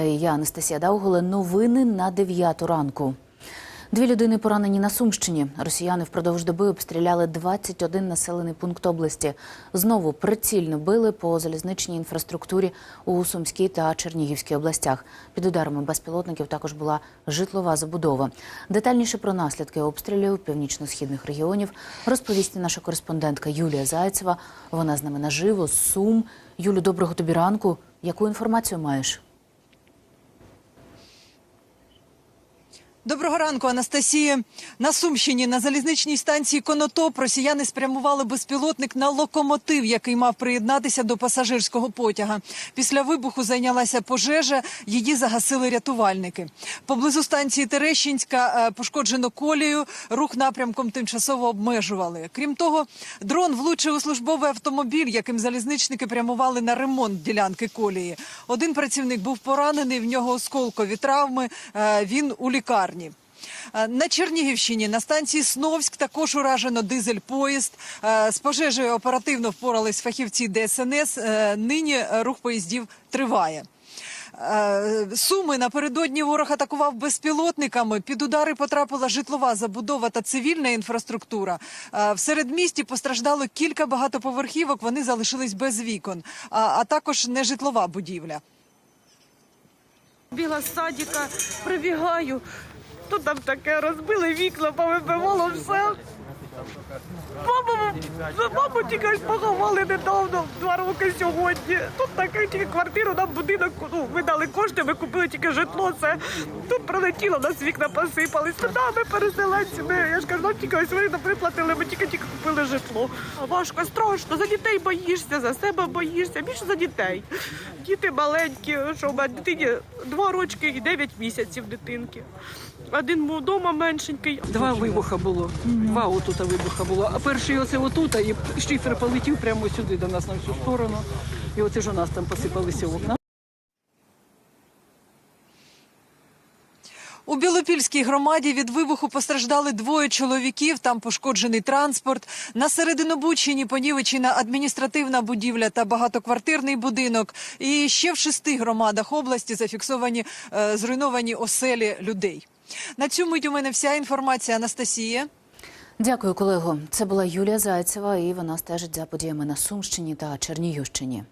Я Анастасія Дауголе. Новини на 9 ранку. Дві людини поранені на Сумщині. Росіяни впродовж доби обстріляли 21 населений пункт області. Знову прицільно били по залізничній інфраструктурі у Сумській та Чернігівській областях. Під ударами безпілотників також була житлова забудова. Детальніше про наслідки обстрілів північно-східних регіонів розповість наша кореспондентка Юлія Зайцева. Вона з нами наживо з Сум. Юлю, доброго тобі ранку. Яку інформацію маєш? Доброго ранку, Анастасія. На Сумщині на залізничній станції Конотоп росіяни спрямували безпілотник на локомотив, який мав приєднатися до пасажирського потяга. Після вибуху зайнялася пожежа, її загасили рятувальники. Поблизу станції Терещинська е, пошкоджено колію, рух напрямком тимчасово обмежували. Крім того, дрон влучив у службовий автомобіль, яким залізничники прямували на ремонт ділянки колії. Один працівник був поранений, в нього осколкові травми. е, Він у лікарні. Е, На Чернігівщині на станції Сновськ також уражено дизель-поїзд. Е, З пожежею оперативно впорались фахівці ДСНС. Е, Нині рух поїздів триває. Суми напередодні ворог атакував безпілотниками. Під удари потрапила житлова забудова та цивільна інфраструктура. В середмісті постраждало кілька багатоповерхівок. Вони залишились без вікон, а, також нежитлова будівля. Біла з садика, прибігаю. Тут там таке розбили вікна, повибивало все. Маму, маму тільки поховали недавно, два роки сьогодні. Тут таке тільки квартиру, нам будинок, ну, ми кошти, ми купили тільки житло. Це тут прилетіло, нас вікна посипались. Ну, да, ми переселенці, ми, я ж кажу, нам тільки ось ви виплатили, ми тільки тільки купили житло. Важко, страшно, за дітей боїшся, за себе боїшся, більше за дітей. Діти маленькі, що в мене дитині два рочки і дев'ять місяців дитинки. Один вдома меншенький, Два вибуха було. Два отута вибуха було. А перший оце отута, і шифер полетів прямо сюди до нас на всю сторону. І оце ж у нас там посипалися окна. У Білопільській громаді від вибуху постраждали двоє чоловіків. Там пошкоджений транспорт. На Серединобудщині понівечена адміністративна будівля та багатоквартирний будинок. І ще в шести громадах області зафіксовані е, зруйновані оселі людей. На цю мить у мене вся інформація. Анастасія. Дякую, колего. Це була Юлія Зайцева, і вона стежить за подіями на Сумщині та Чернігівщині.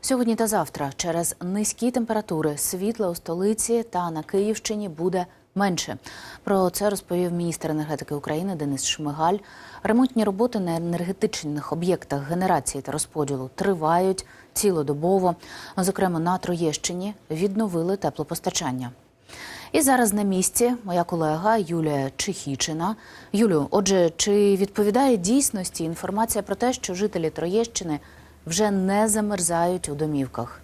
Сьогодні та завтра через низькі температури світла у столиці та на Київщині буде менше. Про це розповів міністр енергетики України Денис Шмигаль. Ремонтні роботи на енергетичних об'єктах генерації та розподілу тривають цілодобово. Зокрема, на Троєщині відновили теплопостачання. І зараз на місці моя колега Юлія Чехічина. Юлю, отже, чи відповідає дійсності інформація про те, що жителі Троєщини вже не замерзають у домівках?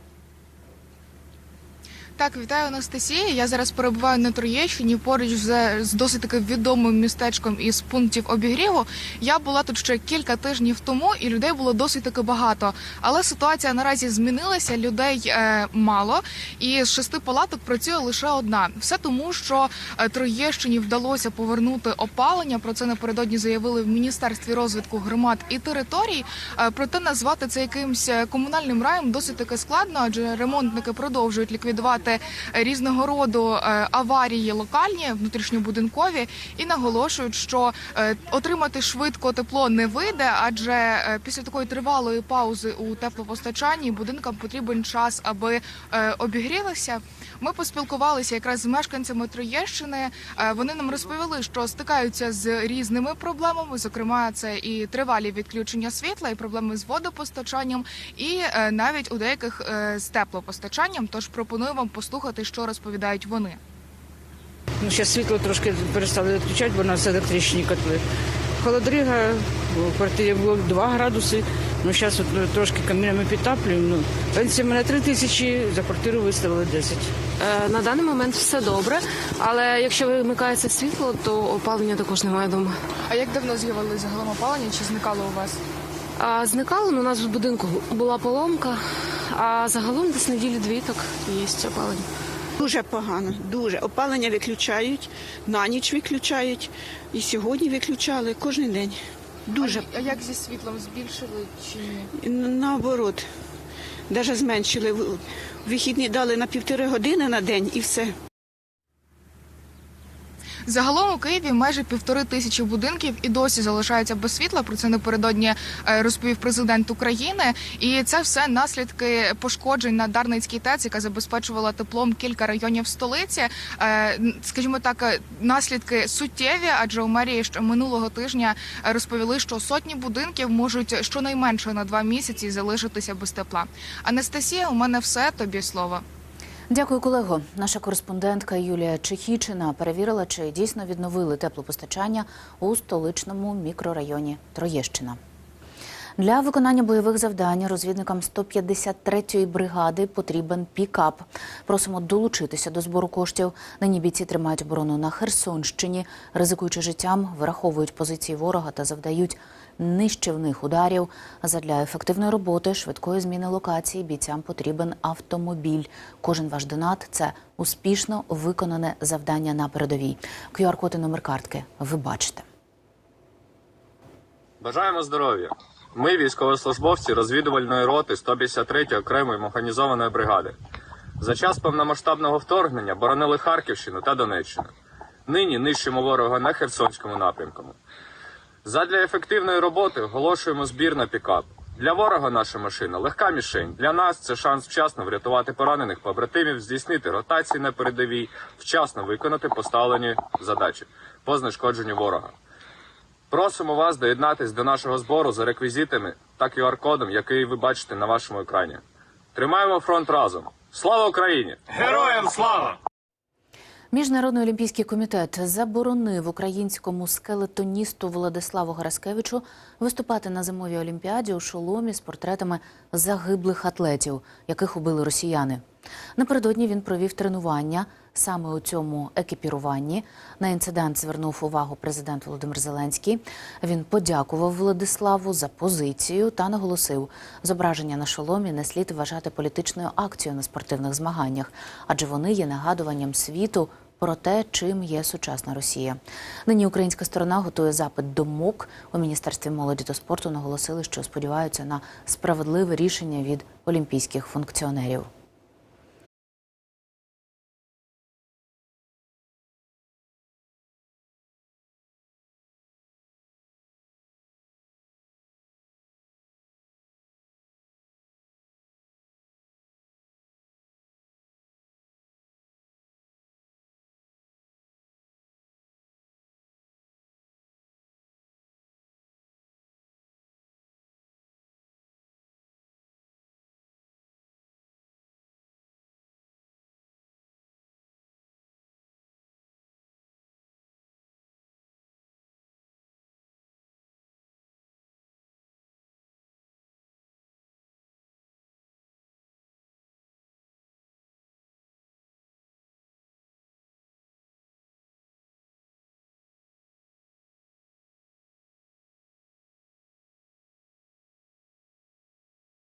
Так, вітаю Анастасія. Я зараз перебуваю на Троєщині поруч з, з досить таки відомим містечком із пунктів обігріву. Я була тут ще кілька тижнів тому, і людей було досить таки багато. Але ситуація наразі змінилася. Людей е, мало, і з шести палаток працює лише одна. Все тому, що е, Троєщині вдалося повернути опалення. Про це напередодні заявили в міністерстві розвитку громад і територій. Е, проте назвати це якимсь е, комунальним раєм досить таки складно, адже ремонтники продовжують ліквідувати різного роду е, аварії локальні, внутрішньобудинкові, і наголошують, що е, отримати швидко тепло не вийде, адже е, після такої тривалої паузи у теплопостачанні будинкам потрібен час, аби обігрілися. Ми поспілкувалися якраз з мешканцями Троєщини. Вони нам розповіли, що стикаються з різними проблемами. Зокрема, це і тривалі відключення світла, і проблеми з водопостачанням, і навіть у деяких з теплопостачанням. Тож пропоную вам послухати, що розповідають вони. Ну, зараз світло трошки перестали відключати, бо у нас електричні котли. Холодрига, у квартирі було 2 градуси, ну зараз от, ну, трошки камінами підтаплюємо. Ну, пенсія мене 3 тисячі, за квартиру виставили 10. Е, На даний момент все добре, але якщо вимикається світло, то опалення також немає вдома. А як давно з'явилось загалом опалення? Чи зникало у вас? А зникало ну, у нас в будинку була поломка, а загалом десь неділі дві так є опалення. Дуже погано, дуже. Опалення виключають, на ніч виключають. І сьогодні виключали кожен день. Дуже А як зі світлом збільшили чи ні? наоборот. Навіть зменшили. Вихідні дали на півтори години на день і все. Загалом у Києві майже півтори тисячі будинків і досі залишаються без світла. Про це напередодні е, розповів президент України. І це все наслідки пошкоджень на Дарницькій ТЕЦ, яка забезпечувала теплом кілька районів столиці. Е, Скажімо так, е, наслідки суттєві, адже у мерії ще минулого тижня розповіли, що сотні будинків можуть щонайменше на два місяці залишитися без тепла. Анастасія, у мене все тобі слово. Дякую, колего. Наша кореспондентка Юлія Чехічина перевірила, чи дійсно відновили теплопостачання у столичному мікрорайоні Троєщина. Для виконання бойових завдань розвідникам 153-ї бригади потрібен пікап. Просимо долучитися до збору коштів. Нині бійці тримають оборону на Херсонщині, ризикуючи життям, вираховують позиції ворога та завдають нищівних ударів. Задля ефективної роботи, швидкої зміни локації бійцям потрібен автомобіль. Кожен ваш донат це успішно виконане завдання на передовій. QR-код і номер картки ви бачите. Бажаємо здоров'я. Ми, військовослужбовці розвідувальної роти 153-ї окремої механізованої бригади. За час повномасштабного вторгнення боронили Харківщину та Донеччину. Нині нищимо ворога на Херсонському напрямку. Задля ефективної роботи оголошуємо збір на пікап. Для ворога наша машина легка мішень. Для нас це шанс вчасно врятувати поранених побратимів, здійснити ротації на передовій, вчасно виконати поставлені задачі по знешкодженню ворога. Просимо вас доєднатись до нашого збору за реквізитами та QR-кодом, який ви бачите на вашому екрані. Тримаємо фронт разом. Слава Україні! Героям слава! Міжнародний олімпійський комітет заборонив українському скелетоністу Владиславу Гараскевичу виступати на зимовій олімпіаді у шоломі з портретами загиблих атлетів, яких убили росіяни. Напередодні він провів тренування саме у цьому екіпіруванні. На інцидент звернув увагу президент Володимир Зеленський. Він подякував Владиславу за позицію та наголосив, зображення на шоломі не слід вважати політичною акцією на спортивних змаганнях, адже вони є нагадуванням світу про те, чим є сучасна Росія. Нині українська сторона готує запит до МОК. У міністерстві молоді та спорту наголосили, що сподіваються на справедливе рішення від олімпійських функціонерів.